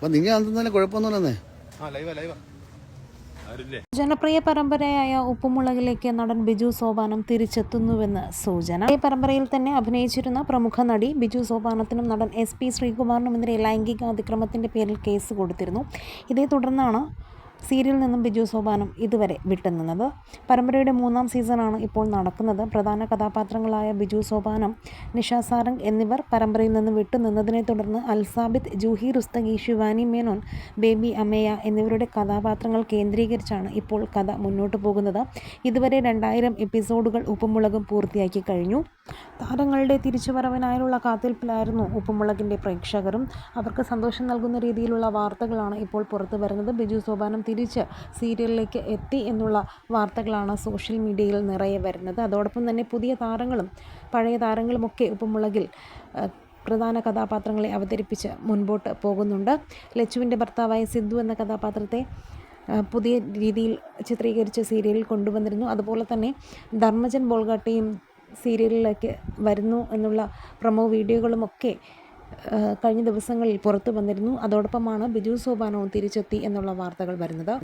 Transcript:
അപ്പം നിങ്ങൾ കുഴപ്പമൊന്നുമില്ലെന്നേ. ആ ലൈവാ ലൈവാ അവരില്ലേ ജനപ്രിയ പരമ്പരയായ ഉപ്പുമുളകിലേക്ക് നടൻ ബിജു സോപാനം തിരിച്ചെത്തുന്നുവെന്ന് സൂചന. ഈ പരമ്പരയിൽ തന്നെ അഭിനയിച്ചിരുന്ന പ്രമുഖ നടി ബിജു സോപാനത്തിനും നടൻ എസ് പി ശ്രീകുമാറിനുമെതിരെ ലൈംഗിക അതിക്രമത്തിന്റെ പേരിൽ കേസ് കൊടുത്തിരുന്നു. ഇതേ തുടർന്നാണ് സീരിയലിൽ നിന്നും ബിജു സോപാനം ഇതുവരെ വിട്ടുനിന്നത്. പരമ്പരയുടെ മൂന്നാം സീസണാണ് ഇപ്പോൾ നടക്കുന്നത്. പ്രധാന കഥാപാത്രങ്ങളായ ബിജു സോപാനം നിഷ സാരംഗ് എന്നിവർ പരമ്പരയിൽ നിന്ന് വിട്ടുനിന്നതിനെ തുടർന്ന് അൽസാബിദ് ജൂഹി റുസ്തഗി ശിവാനി മേനോൻ ബേബി അമേയ എന്നിവരുടെ കഥാപാത്രങ്ങൾ കേന്ദ്രീകരിച്ചാണ് ഇപ്പോൾ കഥ മുന്നോട്ട് പോകുന്നത്. ഇതുവരെ രണ്ടായിരം എപ്പിസോഡുകൾ ഉപ്പുമുളകും പൂർത്തിയാക്കി കഴിഞ്ഞു. താരങ്ങളുടെ തിരിച്ചുവരവിനായുള്ള കാത്തിരിപ്പിലായിരുന്നു ഉപ്പുമുളകിന്റെ പ്രേക്ഷകരും. അവർക്ക് സന്തോഷം നൽകുന്ന രീതിയിലുള്ള വാർത്തകളാണ് ഇപ്പോൾ പുറത്തു വരുന്നത്. ബിജു സോപാനം തിരിച്ച് സീരിയലിലേക്ക് എത്തി എന്നുള്ള വാർത്തകളാണ് സോഷ്യൽ മീഡിയയിൽ നിറയെ വരുന്നത്. അതോടൊപ്പം തന്നെ പുതിയ താരങ്ങളും പഴയ താരങ്ങളുമൊക്കെ ഉപ്പുമുളകിൽ പ്രധാന കഥാപാത്രങ്ങളെ അവതരിപ്പിച്ച് മുൻപോട്ട് പോകുന്നുണ്ട്. ലച്ചുവിന്റെ ഭർത്താവായ സിദ്ധു എന്ന കഥാപാത്രത്തെ പുതിയ രീതിയിൽ ചിത്രീകരിച്ച സീരിയലിൽ കൊണ്ടുവന്നിരുന്നു. അതുപോലെ തന്നെ ധർമ്മജൻ ബോൾഗാട്ടയും സീരിയലിലേക്ക് വരുന്നു എന്നുള്ള പ്രൊമോ വീഡിയോകളുമൊക്കെ കഴിഞ്ഞ ദിവസങ്ങളിൽ പുറത്തു വന്നിരുന്നു. അതോടൊപ്പമാണ് ബിജു സോപാനവും തിരിച്ചെത്തി എന്നുള്ള വാർത്തകൾ വരുന്നത്.